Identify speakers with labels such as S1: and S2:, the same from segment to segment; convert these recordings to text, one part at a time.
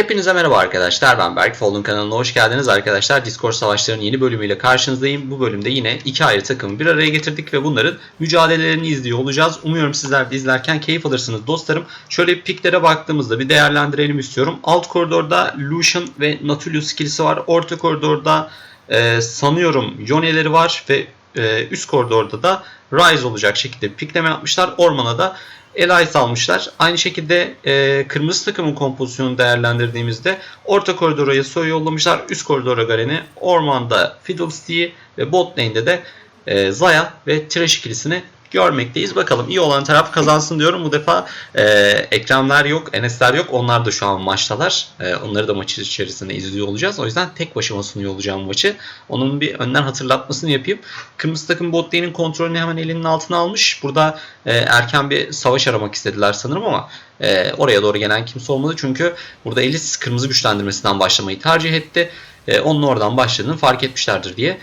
S1: Hepinize merhaba arkadaşlar. Ben Berk. Fold'un kanalına hoş geldiniz arkadaşlar. Discord Savaşları'nın yeni bölümüyle karşınızdayım. Bu bölümde yine iki ayrı takımı bir araya getirdik ve bunların mücadelelerini izliyor olacağız. Umuyorum sizler de izlerken keyif alırsınız dostlarım. Şöyle piklere baktığımızda bir değerlendirelim istiyorum. Alt koridorda Lucian ve Nautilus ikilisi var. Orta koridorda e, sanıyorum Yone'leri var ve e, üst koridorda da Rise olacak şekilde pikleme yapmışlar. Ormana da Elias almışlar. Aynı şekilde e, kırmızı takımın kompozisyonunu değerlendirdiğimizde orta koridora Yasuo'yu yollamışlar. Üst koridora Garen'i, ormanda Fiddlestick'i ve bot de e, Zaya ve Thresh ikilisini görmekteyiz. Bakalım iyi olan taraf kazansın diyorum. Bu defa e, Ekremler yok, Enesler yok. Onlar da şu an maçtalar. E, onları da maçı içerisinde izliyor olacağız. O yüzden tek başıma sunuyor olacağım maçı. Onun bir önden hatırlatmasını yapayım. Kırmızı takım bot lane'in kontrolünü hemen elinin altına almış. Burada e, erken bir savaş aramak istediler sanırım ama e, oraya doğru gelen kimse olmadı. Çünkü burada Elis kırmızı güçlendirmesinden başlamayı tercih etti. E, onun oradan başladığını fark etmişlerdir diye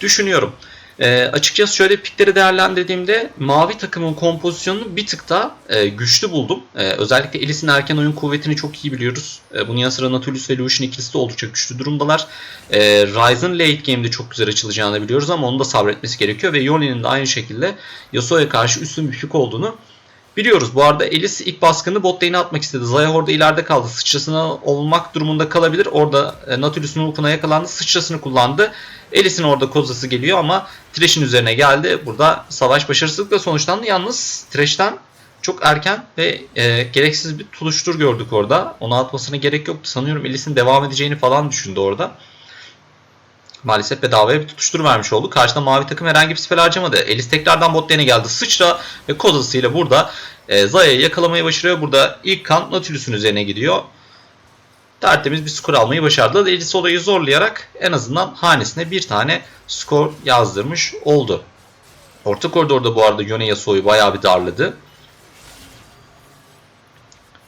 S1: düşünüyorum. E, açıkçası şöyle pikleri değerlendirdiğimde mavi takımın kompozisyonunu bir tık daha e, güçlü buldum. E, özellikle Elis'in erken oyun kuvvetini çok iyi biliyoruz. E, bunun yanı sıra Nautilus ve Lucian ikilisi de oldukça güçlü durumdalar. E, Ryze'ın late game'de çok güzel açılacağını biliyoruz ama onun da sabretmesi gerekiyor ve Yone'nin de aynı şekilde Yasuo'ya karşı üstün bir pik olduğunu Biliyoruz bu arada Elis ilk baskını bot lane'e atmak istedi. Zaya orada ileride kaldı. Sıçrasına olmak durumunda kalabilir. Orada e, Nautilus'un ulkuna yakalandı. Sıçrasını kullandı. Elis'in orada kozası geliyor ama Thresh'in üzerine geldi. Burada savaş başarısızlıkla sonuçlandı. Yalnız Thresh'ten çok erken ve e, gereksiz bir tutuştur gördük orada. Onu atmasına gerek yoktu. Sanıyorum Elis'in devam edeceğini falan düşündü orada. Maalesef bedavaya bir tutuştur vermiş oldu. Karşıda mavi takım herhangi bir spell harcamadı. Elis tekrardan bot lane'e geldi. Sıçra ve kozasıyla burada e, Zaya'yı yakalamayı başarıyor. Burada ilk kan Nautilus'un üzerine gidiyor. Tertemiz bir skor almayı başardı. Elis olayı zorlayarak en azından hanesine bir tane skor yazdırmış oldu. Orta koridorda bu arada Yone Yasuo'yu bayağı bir darladı.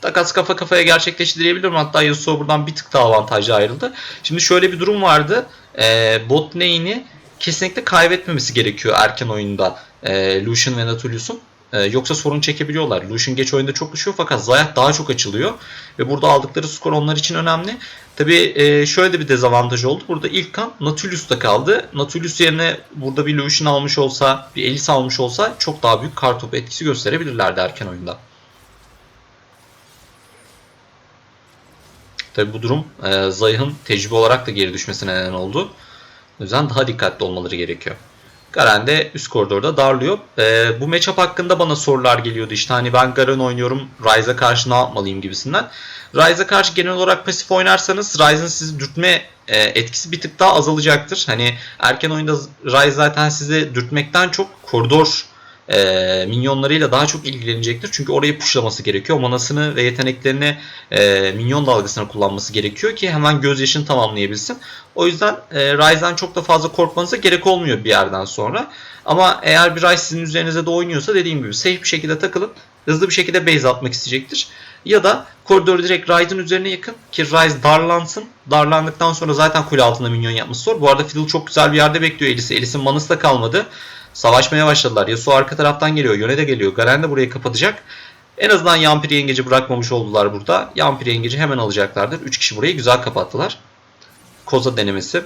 S1: Takas kafa kafaya gerçekleşti diyebilirim. Hatta Yasuo buradan bir tık daha avantajlı ayrıldı. Şimdi şöyle bir durum vardı. E, bot lane'i kesinlikle kaybetmemesi gerekiyor erken oyunda e, Lucian ve Nautilus'un. E, yoksa sorun çekebiliyorlar. Lucian geç oyunda çok düşüyor fakat Zayat daha çok açılıyor. Ve burada aldıkları skor onlar için önemli. Tabi e, şöyle de bir dezavantaj oldu. Burada ilk kan Nautilus'ta kaldı. Nautilus yerine burada bir Lucian almış olsa, bir Elis almış olsa çok daha büyük kartopu etkisi gösterebilirlerdi erken oyunda. Tabi bu durum e, Zayh'ın tecrübe olarak da geri düşmesine neden oldu. O yüzden daha dikkatli olmaları gerekiyor. Garen de üst koridorda darlıyor. E, bu matchup hakkında bana sorular geliyordu. İşte hani ben Garen oynuyorum, Ryze'a karşı ne yapmalıyım gibisinden. Ryze'a karşı genel olarak pasif oynarsanız Ryze'ın sizi dürtme e, etkisi bir tık daha azalacaktır. Hani erken oyunda Ryze zaten sizi dürtmekten çok koridor e, minyonlarıyla daha çok ilgilenecektir. Çünkü orayı pushlaması gerekiyor. Manasını ve yeteneklerini e, minyon dalgasına kullanması gerekiyor ki hemen gözyaşını tamamlayabilsin. O yüzden e, Ryze'den çok da fazla korkmanıza gerek olmuyor bir yerden sonra. Ama eğer bir Ryze sizin üzerinize de oynuyorsa dediğim gibi safe bir şekilde takılın. Hızlı bir şekilde base atmak isteyecektir. Ya da koridoru direkt Ryze'ın üzerine yakın ki Ryze darlansın. Darlandıktan sonra zaten kule altında minyon yapması zor. Bu arada Fiddle çok güzel bir yerde bekliyor Elis'i. Elis'in manası da kalmadı. Savaşmaya başladılar. Yasuo arka taraftan geliyor. Yone de geliyor. Garen de burayı kapatacak. En azından Yampiri yengeci bırakmamış oldular burada. Yampiri yengeci hemen alacaklardır. 3 kişi burayı güzel kapattılar. Koza denemesi.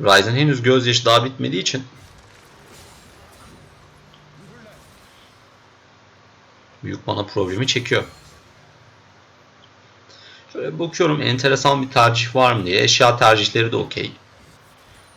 S1: Ryzen henüz gözyaşı daha bitmediği için büyük bana problemi çekiyor. Şöyle bakıyorum enteresan bir tercih var mı diye. Eşya tercihleri de okey.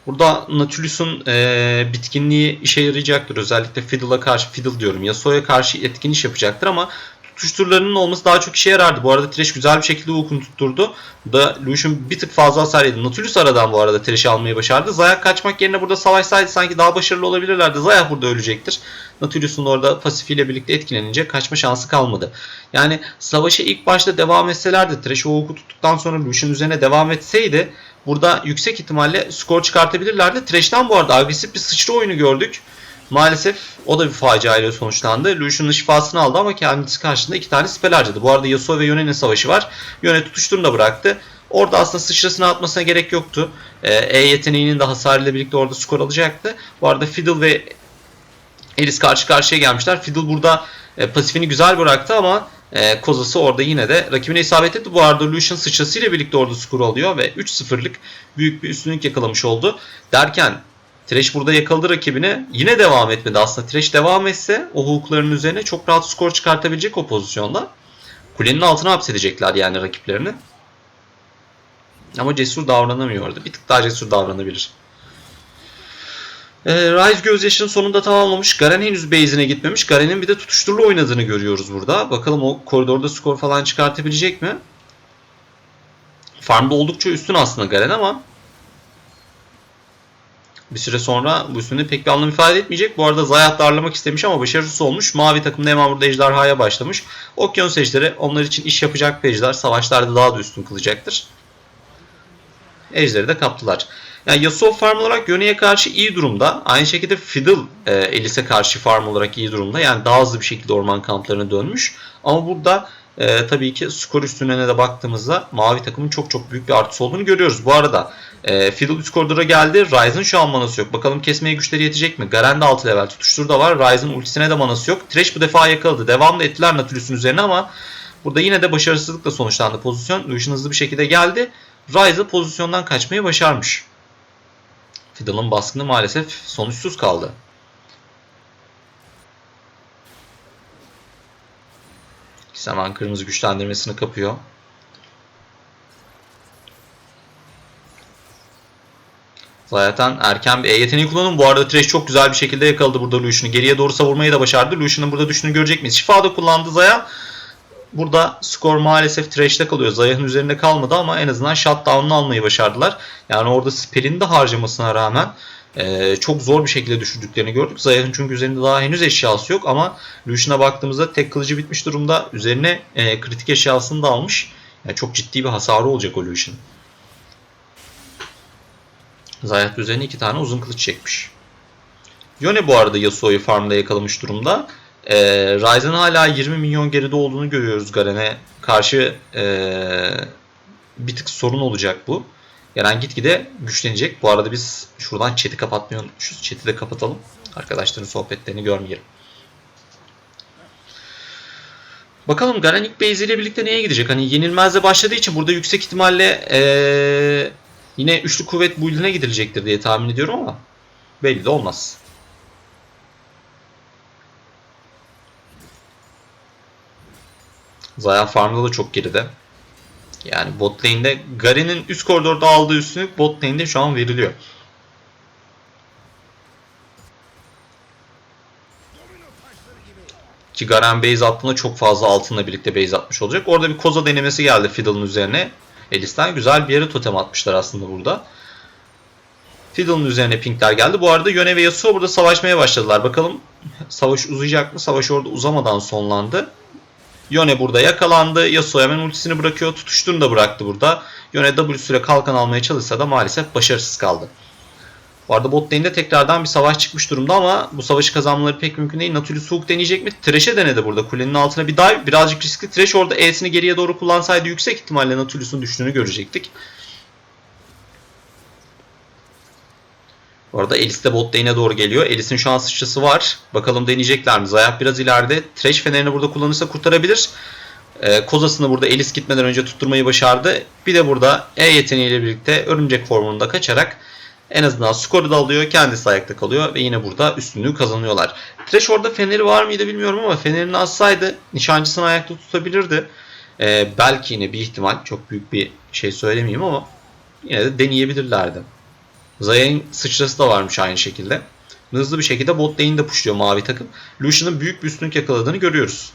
S1: Burada Nautilus'un e, bitkinliği işe yarayacaktır. Özellikle Fiddle'a karşı, Fiddle diyorum, Yasuo'ya karşı etkin iş yapacaktır ama tutuşturlarının olması daha çok işe yarardı. Bu arada Thresh güzel bir şekilde Ukun tutturdu. Da Lucian bir tık fazla hasar yedi. Nautilus aradan bu arada Thresh'i almayı başardı. Zayak kaçmak yerine burada savaşsaydı sanki daha başarılı olabilirlerdi. Zayak burada ölecektir. Nautilus'un orada pasifiyle birlikte etkilenince kaçma şansı kalmadı. Yani savaşa ilk başta devam etselerdi Thresh oku tuttuktan sonra Lucian üzerine devam etseydi burada yüksek ihtimalle skor çıkartabilirlerdi. Thresh'ten bu arada agresif bir sıçra oyunu gördük. Maalesef o da bir facia ile sonuçlandı. Lucian'ın şifasını aldı ama kendisi karşısında iki tane spell harcadı. Bu arada Yasuo ve Yone'nin savaşı var. Yone tutuşturunu da bıraktı. Orada aslında sıçrasını atmasına gerek yoktu. E yeteneğinin de hasarıyla birlikte orada skor alacaktı. Bu arada Fiddle ve Elis karşı karşıya gelmişler. Fiddle burada e, pasifini güzel bıraktı ama e, Kozası orada yine de rakibine isabet etti. Bu arada Lucian sıçrasıyla birlikte orada skoru alıyor ve 3-0'lık büyük bir üstünlük yakalamış oldu. Derken Thresh burada yakaladı rakibine. Yine devam etmedi aslında. Thresh devam etse o hukukların üzerine çok rahat skor çıkartabilecek o pozisyonda. Kulenin altına hapsedecekler yani rakiplerini. Ama cesur davranamıyordu. Bir tık daha cesur davranabilir. Ee, Rise gözyaşının sonunda tamamlamış. Garen henüz base'ine gitmemiş. Garen'in bir de tutuşturulu oynadığını görüyoruz burada. Bakalım o koridorda skor falan çıkartabilecek mi? Farmda oldukça üstün aslında Garen ama bir süre sonra bu üstünlüğü pek bir anlam ifade etmeyecek. Bu arada Zayat darlamak istemiş ama başarısız olmuş. Mavi takımda hemen burada ejderhaya başlamış. Okyanus ejderi onlar için iş yapacak bir ejder. Savaşlarda daha da üstün kılacaktır. Ejderi de kaptılar. Yani Yasuo farm olarak Yone'ye karşı iyi durumda. Aynı şekilde Fiddle e, Elis'e karşı farm olarak iyi durumda. Yani daha hızlı bir şekilde orman kamplarına dönmüş. Ama burada e, tabii ki skor üstüne de baktığımızda mavi takımın çok çok büyük bir artısı olduğunu görüyoruz. Bu arada e, Fiddle üst koridora geldi. Ryze'ın şu an manası yok. Bakalım kesmeye güçleri yetecek mi? Garen de 6 level tutuştur da var. Ryze'ın ultisine de manası yok. Thresh bu defa yakaladı. Devam da ettiler Nautilus'un üzerine ama burada yine de başarısızlıkla sonuçlandı pozisyon. Lucian hızlı bir şekilde geldi. Ryze pozisyondan kaçmayı başarmış. Fiddle'ın baskını maalesef sonuçsuz kaldı. Hemen kırmızı güçlendirmesini kapıyor. Zaten erken bir E yeteneği kullanın. Bu arada Thresh çok güzel bir şekilde yakaladı burada Lucian'ı. Geriye doğru savurmayı da başardı. Lucian'ın burada düştüğünü görecek miyiz? Şifa da kullandı Zaya. Burada skor maalesef Thresh'te kalıyor. Zayah'ın üzerinde kalmadı ama en azından shutdown'unu almayı başardılar. Yani orada spell'in de harcamasına rağmen e, çok zor bir şekilde düşürdüklerini gördük. Zayah'ın çünkü üzerinde daha henüz eşyası yok ama Lucian'a baktığımızda tek kılıcı bitmiş durumda. Üzerine e, kritik eşyasını da almış. Yani çok ciddi bir hasarı olacak o Lucian'ın. Zayat üzerine iki tane uzun kılıç çekmiş. Yone bu arada Yasuo'yu farmda yakalamış durumda. Ee, Ryzen hala 20 milyon geride olduğunu görüyoruz Garen'e karşı ee, bir tık sorun olacak bu. Garen gitgide güçlenecek. Bu arada biz şuradan chat'i kapatmayı unutmuşuz. Chat'i de kapatalım. Arkadaşların sohbetlerini görmeyelim. Bakalım Garen ilk base ile birlikte neye gidecek? Hani yenilmezle başladığı için burada yüksek ihtimalle ee, yine üçlü kuvvet build'ine gidilecektir diye tahmin ediyorum ama belli de olmaz. Zaya farmda da çok geride. Yani bot lane'de Garen'in üst koridorda aldığı üstünlük bot lane'de şu an veriliyor. Ki Garen base attığında çok fazla altınla birlikte base atmış olacak. Orada bir koza denemesi geldi Fiddle'ın üzerine. Elis'ten güzel bir yere totem atmışlar aslında burada. Fiddle'ın üzerine pinkler geldi. Bu arada Yone ve Yasuo burada savaşmaya başladılar. Bakalım savaş uzayacak mı? Savaş orada uzamadan sonlandı. Yone burada yakalandı. Yasuo hemen ultisini bırakıyor. Tutuştuğunu da bıraktı burada. Yone W süre kalkan almaya çalışsa da maalesef başarısız kaldı. Bu arada bot lane'de tekrardan bir savaş çıkmış durumda ama bu savaşı kazanmaları pek mümkün değil. Nautilus Hook deneyecek mi? Thresh'e denedi burada. Kulenin altına bir dive. Birazcık riskli. Thresh orada E'sini geriye doğru kullansaydı yüksek ihtimalle Nautilus'un düştüğünü görecektik. Bu arada Elis de bot lane'e doğru geliyor. Elis'in şu an sıçrası var. Bakalım deneyecekler mi? Zayak biraz ileride. Thresh fenerini burada kullanırsa kurtarabilir. Ee, kozasını burada Elis gitmeden önce tutturmayı başardı. Bir de burada E yeteneğiyle birlikte örümcek formunda kaçarak en azından skoru da alıyor. Kendisi ayakta kalıyor ve yine burada üstünlüğü kazanıyorlar. Thresh orada feneri var mıydı bilmiyorum ama fenerini assaydı nişancısını ayakta tutabilirdi. Ee, belki yine bir ihtimal. Çok büyük bir şey söylemeyeyim ama yine de deneyebilirlerdi. Zaya'nın sıçrası da varmış aynı şekilde. Hızlı bir şekilde bot lane'i de pushluyor mavi takım. Lucian'ın büyük bir üstünlük yakaladığını görüyoruz.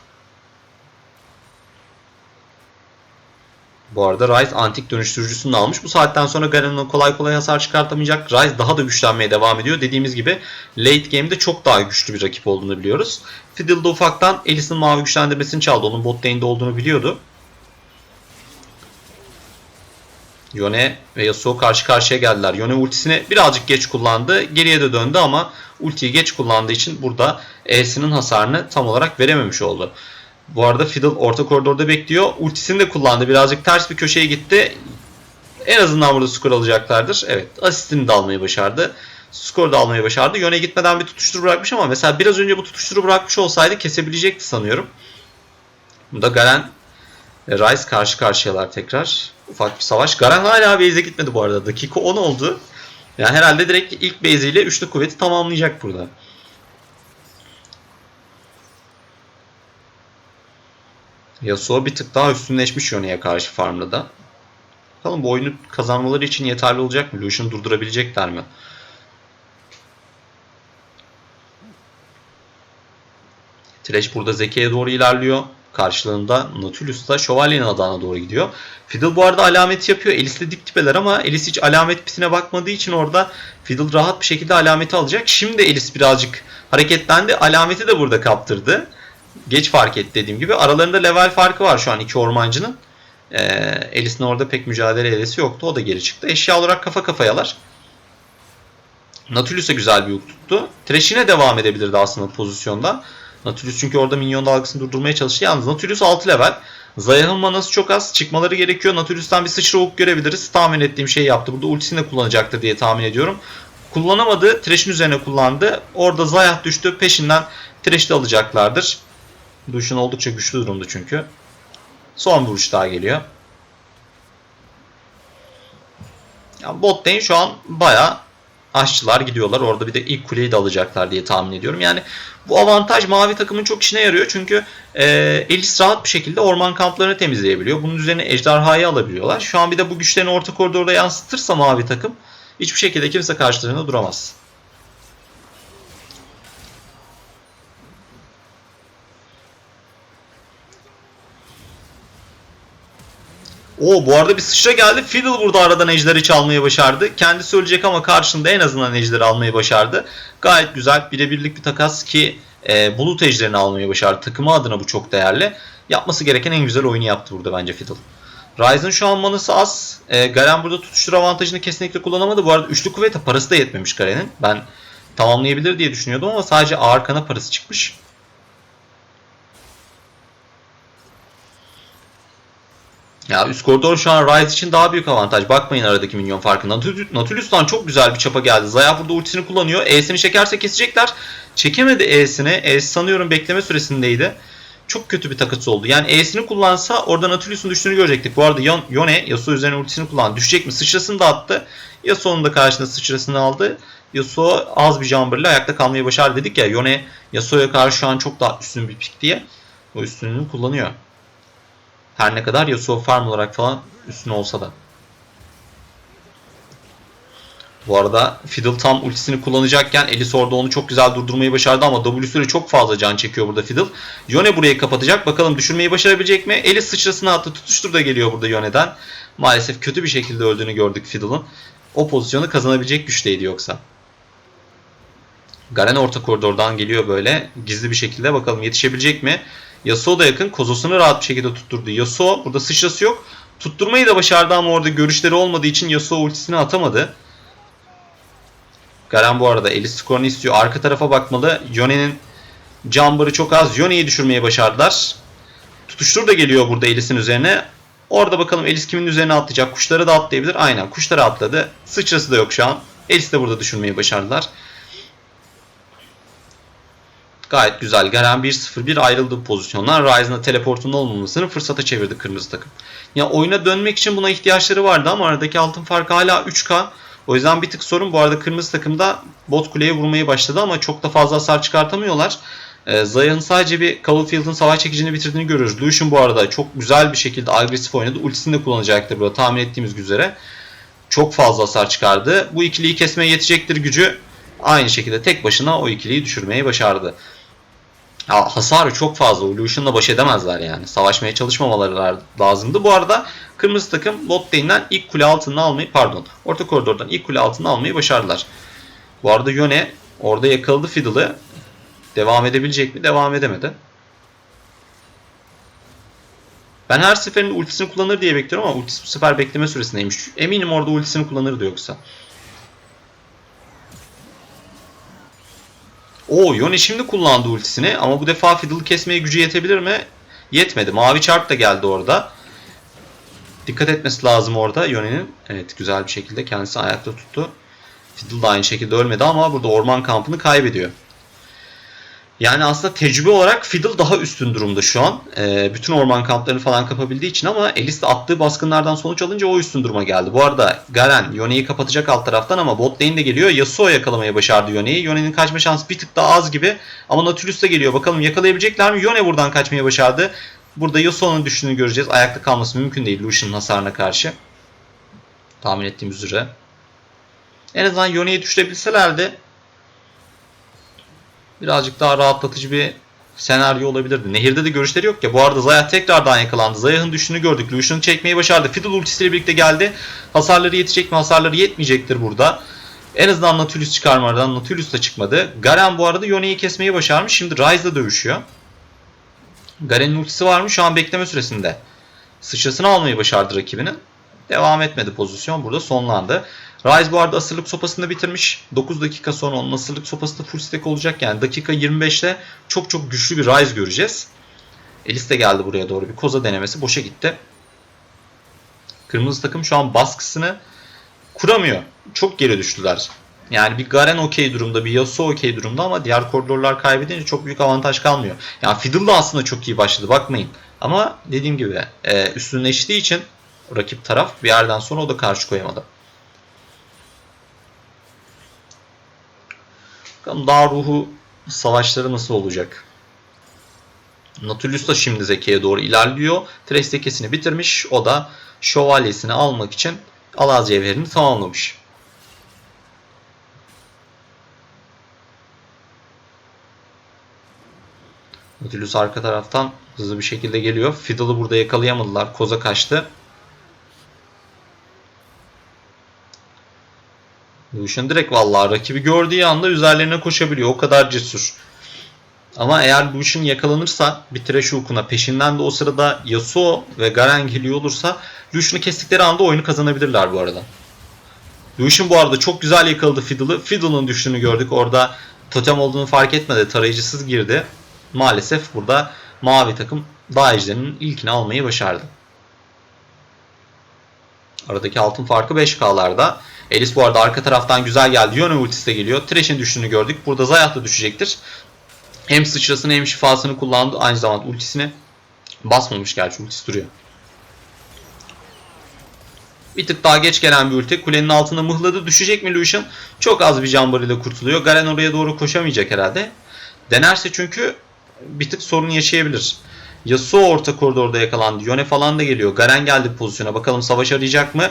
S1: Bu arada Ryze antik dönüştürücüsünü almış. Bu saatten sonra Garen'ın kolay kolay hasar çıkartamayacak. Ryze daha da güçlenmeye devam ediyor. Dediğimiz gibi late game'de çok daha güçlü bir rakip olduğunu biliyoruz. Fiddle de ufaktan Elis'in mavi güçlendirmesini çaldı. Onun bot lane'de olduğunu biliyordu. Yone ve Yasuo karşı karşıya geldiler. Yone ultisini birazcık geç kullandı. Geriye de döndü ama ultiyi geç kullandığı için burada E'sinin hasarını tam olarak verememiş oldu. Bu arada Fiddle orta koridorda bekliyor. Ultisini de kullandı. Birazcık ters bir köşeye gitti. En azından burada skor alacaklardır. Evet asistini de almayı başardı. Skor da almayı başardı. Yöne gitmeden bir tutuştur bırakmış ama mesela biraz önce bu tutuşturu bırakmış olsaydı kesebilecekti sanıyorum. Burada Garen ve Rice karşı karşıyalar tekrar. Ufak bir savaş. Garen hala base'e gitmedi bu arada. Dakika 10 oldu. Yani herhalde direkt ilk base üçlü kuvveti tamamlayacak burada. Yasuo bir tık daha üstünleşmiş Yone'ye karşı farmda da. Bakalım bu oyunu kazanmaları için yeterli olacak mı? Lucian'ı durdurabilecekler mi? Thresh burada Zeki'ye doğru ilerliyor. Karşılığında Nautilus da Şövalye'nin adağına doğru gidiyor. Fiddle bu arada alameti yapıyor. Elis'le dip dipeler ama Elis hiç alamet pitine bakmadığı için orada Fiddle rahat bir şekilde alameti alacak. Şimdi Elis birazcık hareketlendi. Alameti de burada kaptırdı. Geç fark etti dediğim gibi. Aralarında level farkı var şu an iki ormancının. Ee, Elis'in orada pek mücadele edesi yoktu. O da geri çıktı. Eşya olarak kafa kafayalar. Nautilus'a güzel bir hook tuttu. Thresh yine devam edebilirdi aslında pozisyonda. Nautilus çünkü orada minyon dalgasını durdurmaya çalıştı. Yalnız Nautilus 6 level. Zayah'ın manası çok az. Çıkmaları gerekiyor. Nautilus'tan bir sıçra hook görebiliriz. Tahmin ettiğim şeyi yaptı. Burada ultisini de kullanacaktır diye tahmin ediyorum. Kullanamadı. Thresh'in üzerine kullandı. Orada Zayah düştü. Peşinden Thresh'i alacaklardır. Duşun oldukça güçlü durumda çünkü. Son vuruş daha geliyor. Ya bot lane şu an bayağı aşçılar gidiyorlar. Orada bir de ilk kuleyi de alacaklar diye tahmin ediyorum. Yani bu avantaj mavi takımın çok işine yarıyor. Çünkü e, Elis rahat bir şekilde orman kamplarını temizleyebiliyor. Bunun üzerine ejderhayı alabiliyorlar. Şu an bir de bu güçlerini orta koridorda yansıtırsa mavi takım hiçbir şekilde kimse karşılarında duramaz. O bu arada bir sıçra geldi. Fiddle burada aradan ejderi çalmayı başardı. Kendisi ölecek ama karşında en azından ejderi almayı başardı. Gayet güzel birebirlik bir takas ki e, bulut ejderini almayı başardı. Takımı adına bu çok değerli. Yapması gereken en güzel oyunu yaptı burada bence Fiddle. Ryzen şu an manası az. E, Garen burada tutuştur avantajını kesinlikle kullanamadı. Bu arada üçlü kuvvete parası da yetmemiş Garen'in. Ben tamamlayabilir diye düşünüyordum ama sadece ağır kana parası çıkmış. Ya üst koridor şu an Ryze için daha büyük avantaj. Bakmayın aradaki minyon farkına. Nautilus'tan çok güzel bir çapa geldi. Zaya burada ultisini kullanıyor. E'sini çekerse kesecekler. Çekemedi E'sini. E'si sanıyorum bekleme süresindeydi. Çok kötü bir takas oldu. Yani E'sini kullansa orada Nautilus'un düştüğünü görecektik. Bu arada Yone Yasuo üzerine ultisini kullandı. Düşecek mi? Sıçrasını da attı. Yasuo'nun da karşısında sıçrasını aldı. Yasuo az bir jumper'la ayakta kalmayı başardı dedik ya. Yone Yasuo'ya karşı şu an çok daha üstün bir pik diye. O üstünlüğünü kullanıyor. Her ne kadar Yasuo farm olarak falan üstüne olsa da. Bu arada Fiddle tam ultisini kullanacakken Elis orada onu çok güzel durdurmayı başardı ama W'süyle çok fazla can çekiyor burada Fiddle. Yone burayı kapatacak. Bakalım düşürmeyi başarabilecek mi? Elis sıçrasını attı. Tutuştur da geliyor burada Yone'den. Maalesef kötü bir şekilde öldüğünü gördük Fiddle'ın. O pozisyonu kazanabilecek güçteydi yoksa. Garen orta koridordan geliyor böyle. Gizli bir şekilde bakalım yetişebilecek mi? Yasuo da yakın. Kozosunu rahat bir şekilde tutturdu. Yasuo burada sıçrası yok. Tutturmayı da başardı ama orada görüşleri olmadığı için Yasuo ultisini atamadı. Garen bu arada Elis skorunu istiyor. Arka tarafa bakmalı. Yone'nin jumper'ı çok az. Yone'yi düşürmeyi başardılar. Tutuştur da geliyor burada Elis'in üzerine. Orada bakalım Elis kimin üzerine atlayacak. Kuşları da atlayabilir. Aynen kuşları atladı. Sıçrası da yok şu an. Elis de burada düşürmeyi başardılar. Gayet güzel. Garen 1-0-1 ayrıldı bu pozisyondan. Ryzen'a teleportun olmamasını fırsata çevirdi kırmızı takım. Ya oyuna dönmek için buna ihtiyaçları vardı ama aradaki altın farkı hala 3K. O yüzden bir tık sorun. Bu arada kırmızı takımda bot kuleye vurmayı başladı ama çok da fazla hasar çıkartamıyorlar. Ee, Zayah'ın sadece bir Cloudfield'ın savaş çekicini bitirdiğini görüyoruz. Lucian bu arada çok güzel bir şekilde agresif oynadı. Ultisini de kullanacaktır burada tahmin ettiğimiz üzere. Çok fazla hasar çıkardı. Bu ikiliyi kesmeye yetecektir gücü. Aynı şekilde tek başına o ikiliyi düşürmeyi başardı. Ya, hasarı çok fazla. Lucian'la baş edemezler yani. Savaşmaya çalışmamaları lazımdı. Bu arada kırmızı takım bot lane'den ilk kule altını almayı pardon orta koridordan ilk kule altını almayı başardılar. Bu arada Yone orada yakaladı Fiddle'ı. Devam edebilecek mi? Devam edemedi. Ben her seferinde ultisini kullanır diye bekliyorum ama ultisi bu sefer bekleme süresindeymiş. Eminim orada ultisini kullanırdı yoksa. O Yone şimdi kullandı ultisini ama bu defa Fiddle'ı kesmeye gücü yetebilir mi? Yetmedi. Mavi çarp da geldi orada. Dikkat etmesi lazım orada Yone'nin. Evet güzel bir şekilde kendisi ayakta tuttu. Fiddle da aynı şekilde ölmedi ama burada orman kampını kaybediyor. Yani aslında tecrübe olarak Fiddle daha üstün durumda şu an. Ee, bütün orman kamplarını falan kapabildiği için ama Elis de attığı baskınlardan sonuç alınca o üstün duruma geldi. Bu arada Garen Yone'yi kapatacak alt taraftan ama bot lane de geliyor. Yasuo yakalamayı başardı Yone'yi. Yone'nin kaçma şansı bir tık daha az gibi. Ama Nautilus da geliyor. Bakalım yakalayabilecekler mi? Yone buradan kaçmayı başardı. Burada Yasuo'nun düştüğünü göreceğiz. Ayakta kalması mümkün değil Lucian'ın hasarına karşı. Tahmin ettiğim üzere. En azından Yone'yi düşürebilselerdi birazcık daha rahatlatıcı bir senaryo olabilirdi. Nehirde de görüşleri yok ya. Bu arada Zayah tekrardan yakalandı. Zayah'ın düştüğünü gördük. Lucian'ı çekmeyi başardı. Fiddle ultisiyle birlikte geldi. Hasarları yetecek mi? Hasarları yetmeyecektir burada. En azından Nautilus çıkarmadan Nautilus da çıkmadı. Garen bu arada Yone'yi kesmeyi başarmış. Şimdi Ryze'la dövüşüyor. Garen'in ultisi var mı? Şu an bekleme süresinde. Sıçrasını almayı başardı rakibinin. Devam etmedi pozisyon. Burada sonlandı. Ryze bu arada asırlık sopasını bitirmiş. 9 dakika sonra onun asırlık sopası da full stack olacak. Yani dakika 25'te çok çok güçlü bir Ryze göreceğiz. Elis de geldi buraya doğru. Bir koza denemesi boşa gitti. Kırmızı takım şu an baskısını kuramıyor. Çok geri düştüler. Yani bir Garen okey durumda, bir Yasuo okey durumda ama diğer koridorlar kaybedince çok büyük avantaj kalmıyor. Yani Fiddle da aslında çok iyi başladı bakmayın. Ama dediğim gibi e, üstünleştiği için rakip taraf bir yerden sonra o da karşı koyamadı. Bakalım dağ ruhu savaşları nasıl olacak? Nautilus da şimdi Zeki'ye doğru ilerliyor. Thresh tekesini bitirmiş. O da şövalyesini almak için Alaz cevherini tamamlamış. Nautilus arka taraftan hızlı bir şekilde geliyor. Fiddle'ı burada yakalayamadılar. Koza kaçtı. Lucian direkt vallahi rakibi gördüğü anda üzerlerine koşabiliyor. O kadar cesur. Ama eğer Lucian yakalanırsa bir trash hook'una peşinden de o sırada Yasuo ve Garen geliyor olursa Lucian'ı kestikleri anda oyunu kazanabilirler bu arada. Lucian bu arada çok güzel yakaladı Fiddle'ı. Fiddle'ın düştüğünü gördük. Orada totem olduğunu fark etmedi. Tarayıcısız girdi. Maalesef burada mavi takım ejderinin ilkini almayı başardı. Aradaki altın farkı 5K'larda. Elis bu arada arka taraftan güzel geldi. Yone ultisi de geliyor. Thresh'in düştüğünü gördük. Burada Zayat da düşecektir. Hem sıçrasını hem şifasını kullandı. Aynı zamanda ultisini basmamış gerçi ultisi duruyor. Bir tık daha geç gelen bir ulti. Kulenin altında mıhladı. Düşecek mi Lucian? Çok az bir can ile kurtuluyor. Garen oraya doğru koşamayacak herhalde. Denerse çünkü bir tık sorun yaşayabilir. Yasuo orta koridorda yakalandı. Yone falan da geliyor. Garen geldi pozisyona. Bakalım savaş arayacak mı?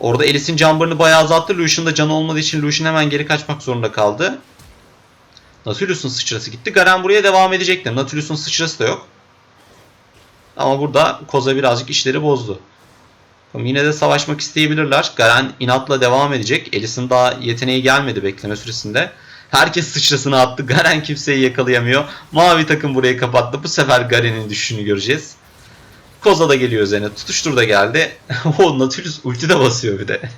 S1: Orada Elis'in cambarını bayağı azalttı. Lucian da canı olmadığı için Lucian hemen geri kaçmak zorunda kaldı. Nautilus'un sıçrası gitti. Garen buraya devam edecekti. Nautilus'un sıçrası da yok. Ama burada Koza birazcık işleri bozdu. Yine de savaşmak isteyebilirler. Garen inatla devam edecek. Elis'in daha yeteneği gelmedi bekleme süresinde. Herkes sıçrasını attı. Garen kimseyi yakalayamıyor. Mavi takım burayı kapattı. Bu sefer Garen'in düşüşünü göreceğiz. Koza da geliyor üzerine. Tutuştur da geldi. o Nautilus ulti de basıyor bir de.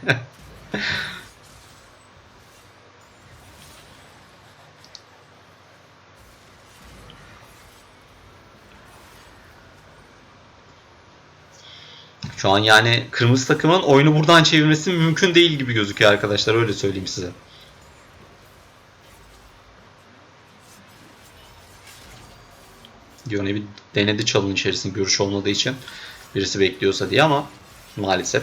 S1: Şu an yani kırmızı takımın oyunu buradan çevirmesi mümkün değil gibi gözüküyor arkadaşlar. Öyle söyleyeyim size. Yone bir denedi çalın içerisinde görüş olmadığı için birisi bekliyorsa diye ama maalesef.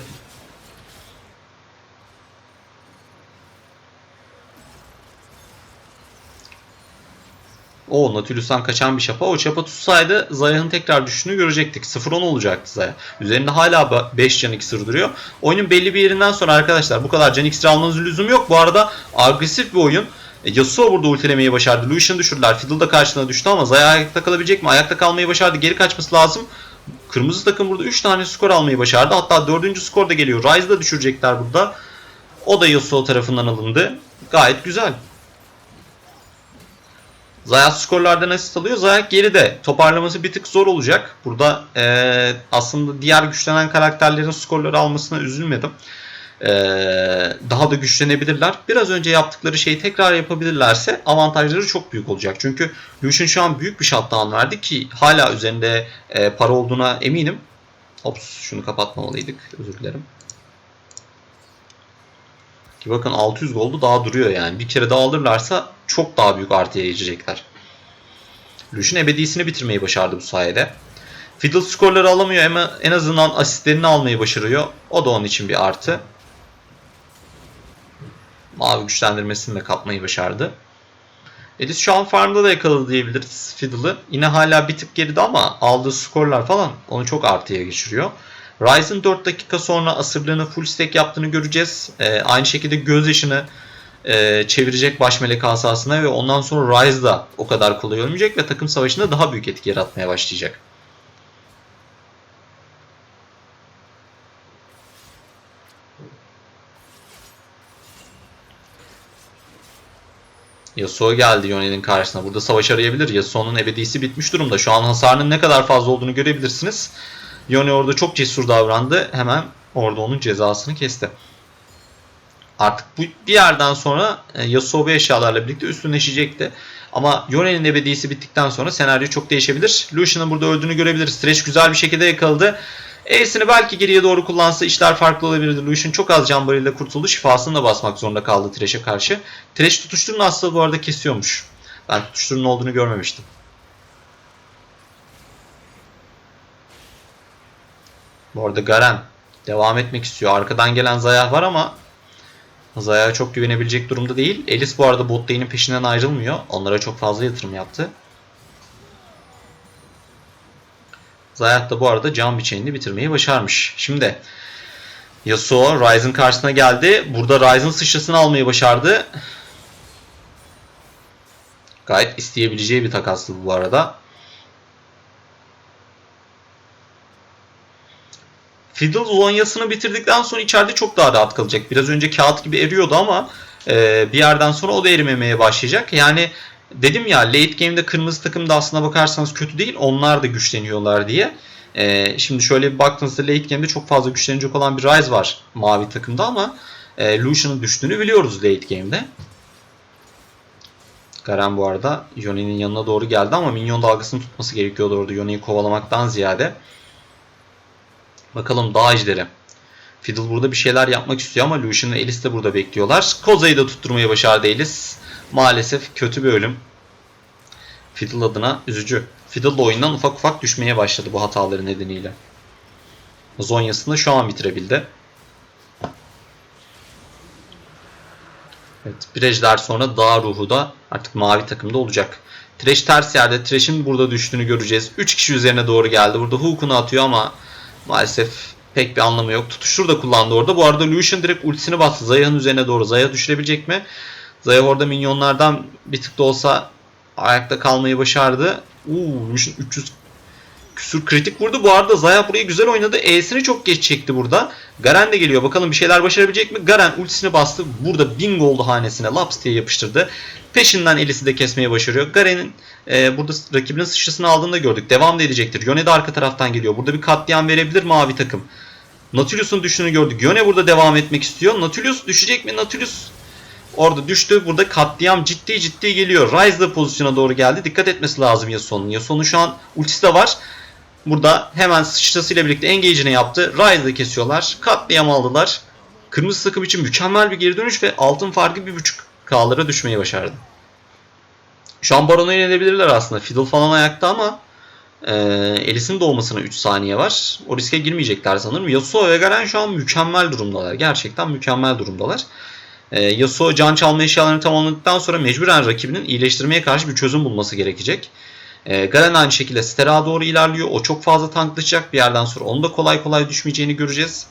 S1: O Nautilus'tan kaçan bir çapa. O çapa tutsaydı Zayah'ın tekrar düşüşünü görecektik. 0-10 olacaktı Zayah. Üzerinde hala 5 can iksir duruyor. Oyunun belli bir yerinden sonra arkadaşlar bu kadar can iksir almanız lüzum yok. Bu arada agresif bir oyun. E, Yasuo burada ultilemeyi başardı. Lucian'ı düşürdüler. Fiddle da karşısına düştü ama Zaya ayakta kalabilecek mi? Ayakta kalmayı başardı. Geri kaçması lazım. Kırmızı takım burada 3 tane skor almayı başardı. Hatta 4. skor da geliyor. Ryze'ı da düşürecekler burada. O da Yasuo tarafından alındı. Gayet güzel. Zayat skorlardan asist alıyor. Zayat geride. Toparlaması bir tık zor olacak. Burada ee, aslında diğer güçlenen karakterlerin skorları almasına üzülmedim. Ee, daha da güçlenebilirler. Biraz önce yaptıkları şeyi tekrar yapabilirlerse avantajları çok büyük olacak. Çünkü Lucian şu an büyük bir shutdown verdi ki hala üzerinde e, para olduğuna eminim. Ops şunu kapatmamalıydık. Özür dilerim. Ki bakın 600 goldu daha duruyor yani. Bir kere daha alırlarsa çok daha büyük artıya geçecekler. Lucian ebedisini bitirmeyi başardı bu sayede. Fiddle skorları alamıyor ama en azından asistlerini almayı başarıyor. O da onun için bir artı. Mavi güçlendirmesini de kapmayı başardı. Edis şu an farmda da yakaladı diyebiliriz Fiddle'ı. Yine hala bir tık geride ama aldığı skorlar falan onu çok artıya geçiriyor. Ryzen 4 dakika sonra asırlığını full stack yaptığını göreceğiz. Ee, aynı şekilde gözyaşını e, çevirecek baş melek asasına ve ondan sonra Ryze da o kadar kolay ölmeyecek ve takım savaşında daha büyük etki yaratmaya başlayacak. Yasuo geldi Yone'nin karşısına. Burada savaş arayabilir. Yasuo'nun ebedisi bitmiş durumda. Şu an hasarının ne kadar fazla olduğunu görebilirsiniz. Yone orada çok cesur davrandı. Hemen orada onun cezasını kesti. Artık bu bir yerden sonra e, Yasuo bu eşyalarla birlikte üstünleşecekti. Ama Yone'nin ebedisi bittikten sonra senaryo çok değişebilir. Lucian'ın burada öldüğünü görebiliriz. Thresh güzel bir şekilde yakaladı. Ace'ini belki geriye doğru kullansa işler farklı olabilirdi. Lucian çok az can kurtuldu. Şifasını da basmak zorunda kaldı Thresh'e karşı. Thresh tutuşturun aslında bu arada kesiyormuş. Ben tutuşturun olduğunu görmemiştim. Bu arada Garen devam etmek istiyor. Arkadan gelen Zayah var ama Zayah'a çok güvenebilecek durumda değil. Elis bu arada bot peşinden ayrılmıyor. Onlara çok fazla yatırım yaptı. Zayat da bu arada can biçenini bitirmeyi başarmış. Şimdi Yasuo Ryzen karşısına geldi. Burada Ryzen sıçrasını almayı başardı. Gayet isteyebileceği bir takaslı bu arada. Fiddle Zonya'sını bitirdikten sonra içeride çok daha rahat kalacak. Biraz önce kağıt gibi eriyordu ama e, bir yerden sonra o da erimemeye başlayacak. Yani dedim ya late game'de kırmızı takım da aslına bakarsanız kötü değil. Onlar da güçleniyorlar diye. Ee, şimdi şöyle bir baktığınızda late game'de çok fazla güçlenecek olan bir Ryze var mavi takımda ama e, Lucian'ın düştüğünü biliyoruz late game'de. Garen bu arada Yone'nin yanına doğru geldi ama minyon dalgasını tutması gerekiyordu orada Yone'yi kovalamaktan ziyade. Bakalım dağ ejderi. Fiddle burada bir şeyler yapmak istiyor ama Lucian ve Elis de burada bekliyorlar. Koza'yı da tutturmayı başardı Elis. Maalesef kötü bir ölüm. Fiddle adına üzücü. Fiddle da oyundan ufak ufak düşmeye başladı bu hataları nedeniyle. Zonya'sını şu an bitirebildi. Evet, bir ejder sonra dağ ruhu da artık mavi takımda olacak. Thresh ters yerde. Thresh'in burada düştüğünü göreceğiz. 3 kişi üzerine doğru geldi. Burada hook'unu atıyor ama maalesef pek bir anlamı yok. Tutuştur da kullandı orada. Bu arada Lucian direkt ultisini bastı. Zayah'ın üzerine doğru. Zayah düşürebilecek mi? Zayah orada minyonlardan bir tık da olsa ayakta kalmayı başardı. Uuu Lucian 300 küsur kritik vurdu. Bu arada Zaya burayı güzel oynadı. E'sini çok geç çekti burada. Garen de geliyor. Bakalım bir şeyler başarabilecek mi? Garen ultisini bastı. Burada bingo oldu hanesine. Laps diye yapıştırdı. Peşinden Elis'i de kesmeyi başarıyor. Garen'in e, burada rakibinin sıçrasını aldığını da gördük. Devam da edecektir. Yone de arka taraftan geliyor. Burada bir katliam verebilir mavi takım. Nautilus'un düştüğünü gördük. Yone burada devam etmek istiyor. Nautilus düşecek mi? Nautilus Orada düştü. Burada katliam ciddi ciddi geliyor. Ryze de pozisyona doğru geldi. Dikkat etmesi lazım Yasuo'nun. Yasuo'nun şu an ultisi de var. Burada hemen sıçrasıyla birlikte engage'ini yaptı. Ryze'ı kesiyorlar. Katliam aldılar. Kırmızı takım için mükemmel bir geri dönüş ve altın farkı 1.5 K'lara düşmeyi başardı. Şu an Baron'u yenebilirler aslında. Fiddle falan ayakta ama e, Elis'in doğmasına 3 saniye var. O riske girmeyecekler sanırım. Yasuo ve Garen şu an mükemmel durumdalar. Gerçekten mükemmel durumdalar. E, Yasuo can çalma eşyalarını tamamladıktan sonra mecburen rakibinin iyileştirmeye karşı bir çözüm bulması gerekecek. E, Garen aynı şekilde Ster'a doğru ilerliyor. O çok fazla tanklayacak. Bir yerden sonra onu da kolay kolay düşmeyeceğini göreceğiz.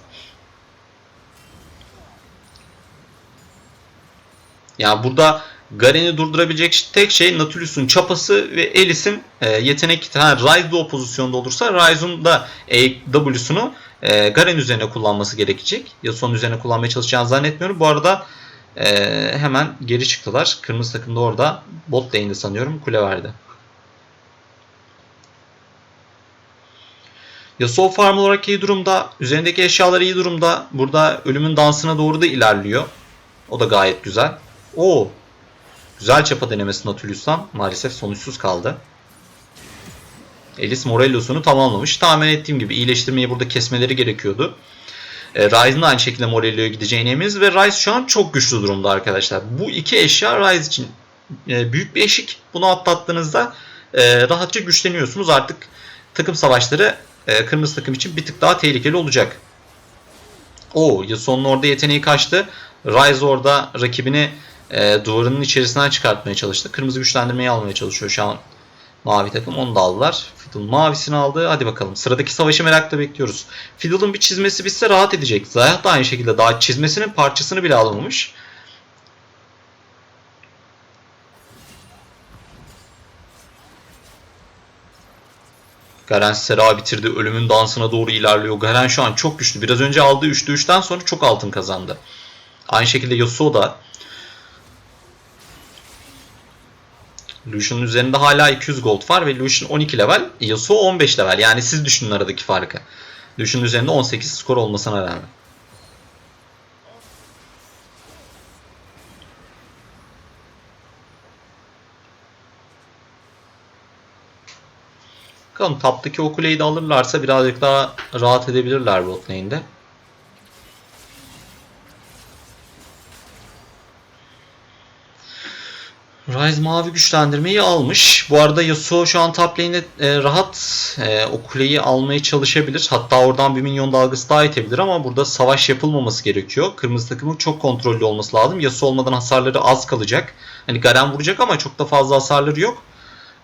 S1: Yani burada Garen'i durdurabilecek tek şey Nautilus'un çapası ve Elis'in e, yetenek ha, Ryze de o pozisyonda olursa Ryze'un da W'sunu e, Garen üzerine kullanması gerekecek. Yasuo'nun üzerine kullanmaya çalışacağını zannetmiyorum. Bu arada e, hemen geri çıktılar. Kırmızı takım da orada bot lane'de sanıyorum kule verdi. Yasuo farm olarak iyi durumda. Üzerindeki eşyalar iyi durumda. Burada ölümün dansına doğru da ilerliyor. O da gayet güzel. Oo. Güzel çapa denemesi Nautilus'tan. Maalesef sonuçsuz kaldı. Elis Morellos'unu tamamlamış. Tahmin ettiğim gibi iyileştirmeyi burada kesmeleri gerekiyordu. E, Ryze'ın aynı şekilde Morellio'ya gideceğine eminiz ve Ryze şu an çok güçlü durumda arkadaşlar. Bu iki eşya Ryze için e, büyük bir eşik. Bunu atlattığınızda e, rahatça güçleniyorsunuz. Artık takım savaşları e, kırmızı takım için bir tık daha tehlikeli olacak. O Yasuo'nun orada yeteneği kaçtı. Ryze orada rakibini e, duvarının içerisinden çıkartmaya çalıştı. Kırmızı güçlendirmeyi almaya çalışıyor şu an mavi takım. Onu da aldılar. Fiddle mavisini aldı. Hadi bakalım. Sıradaki savaşı merakla bekliyoruz. Fiddle'ın bir çizmesi bitse rahat edecek. Zayat da aynı şekilde daha çizmesinin parçasını bile alamamış. Garen Sera bitirdi. Ölümün dansına doğru ilerliyor. Garen şu an çok güçlü. Biraz önce aldığı 3'te 3'ten sonra çok altın kazandı. Aynı şekilde Yasuo da. Lucian'ın üzerinde hala 200 gold var ve Lucian 12 level, Yasuo 15 level. Yani siz düşünün aradaki farkı. Lucian'ın üzerinde 18 skor olmasına rağmen. Bakalım taptaki o kuleyi de alırlarsa birazcık daha rahat edebilirler bot lane'de. Ryze mavi güçlendirmeyi almış. Bu arada Yasuo şu an top lane'de e, rahat e, o kuleyi almaya çalışabilir. Hatta oradan bir minyon dalgası daha itebilir ama burada savaş yapılmaması gerekiyor. Kırmızı takımın çok kontrollü olması lazım. Yasuo olmadan hasarları az kalacak. Hani Garen vuracak ama çok da fazla hasarları yok.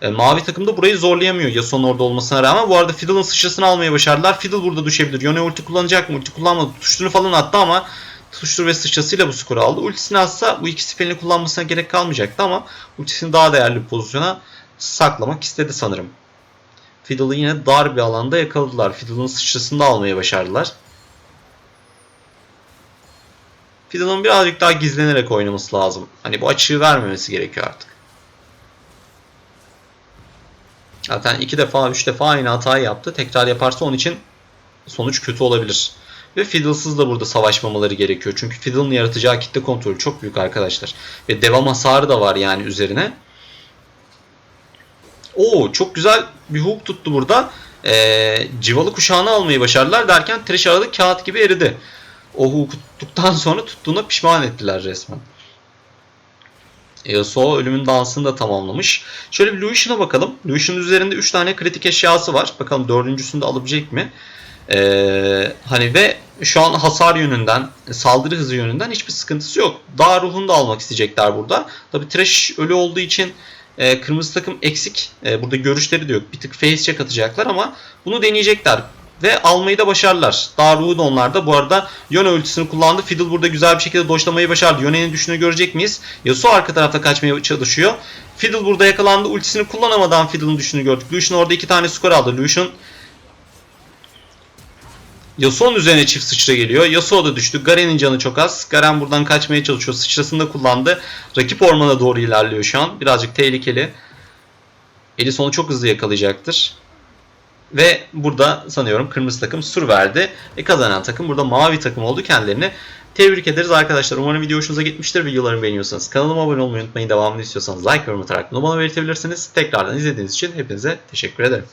S1: E, mavi takım da burayı zorlayamıyor Yasuo'nun orada olmasına rağmen. Bu arada Fiddle'ın sıçrasını almaya başardılar. Fiddle burada düşebilir. Yone ulti kullanacak mı? Ulti kullanmadı. Tuştunu falan attı ama tutuştur ve sıçrasıyla bu skoru aldı. Ultisini atsa bu iki spellini kullanmasına gerek kalmayacaktı ama ultisini daha değerli bir pozisyona saklamak istedi sanırım. Fiddle'ı yine dar bir alanda yakaladılar. Fiddle'ın sıçrasını da almaya başardılar. Fiddle'ın birazcık daha gizlenerek oynaması lazım. Hani bu açığı vermemesi gerekiyor artık. Zaten iki defa, üç defa aynı hatayı yaptı. Tekrar yaparsa onun için sonuç kötü olabilir. Ve Fiddle'sız da burada savaşmamaları gerekiyor. Çünkü Fiddle'ın yaratacağı kitle kontrolü çok büyük arkadaşlar. Ve devam hasarı da var yani üzerine. Oo çok güzel bir hook tuttu burada. Ee, civalı kuşağını almayı başardılar derken Trish aradı kağıt gibi eridi. O hook tuttuktan sonra tuttuğuna pişman ettiler resmen. Yasuo ölümün dansını da tamamlamış. Şöyle bir Lucian'a bakalım. Lucian'ın üzerinde 3 tane kritik eşyası var. Bakalım dördüncüsünü de alabilecek mi? Ee, hani ve şu an hasar yönünden, saldırı hızı yönünden hiçbir sıkıntısı yok. Daha ruhunu da almak isteyecekler burada. Tabi Thresh ölü olduğu için e, kırmızı takım eksik. E, burada görüşleri de yok. Bir tık face check atacaklar ama bunu deneyecekler. Ve almayı da başardılar. Daha ruhu da onlarda. Bu arada Yone ultisini kullandı. Fiddle burada güzel bir şekilde doşlamayı başardı. Yone'nin düşünü görecek miyiz? Yasuo arka tarafta kaçmaya çalışıyor. Fiddle burada yakalandı. Ultisini kullanamadan Fiddle'ın düşünü gördük. Lucian orada iki tane skor aldı. Lucian Yasuo'nun üzerine çift sıçra geliyor. Yasuo da düştü. Garen'in canı çok az. Garen buradan kaçmaya çalışıyor. Sıçrasını da kullandı. Rakip ormana doğru ilerliyor şu an. Birazcık tehlikeli. Elison'u çok hızlı yakalayacaktır. Ve burada sanıyorum kırmızı takım sur verdi. Ve kazanan takım burada mavi takım oldu. Kendilerini tebrik ederiz arkadaşlar. Umarım video hoşunuza gitmiştir. Videolarımı beğeniyorsanız kanalıma abone olmayı unutmayın. Devamını istiyorsanız like yorum atarak bana belirtebilirsiniz. Tekrardan izlediğiniz için hepinize teşekkür ederim.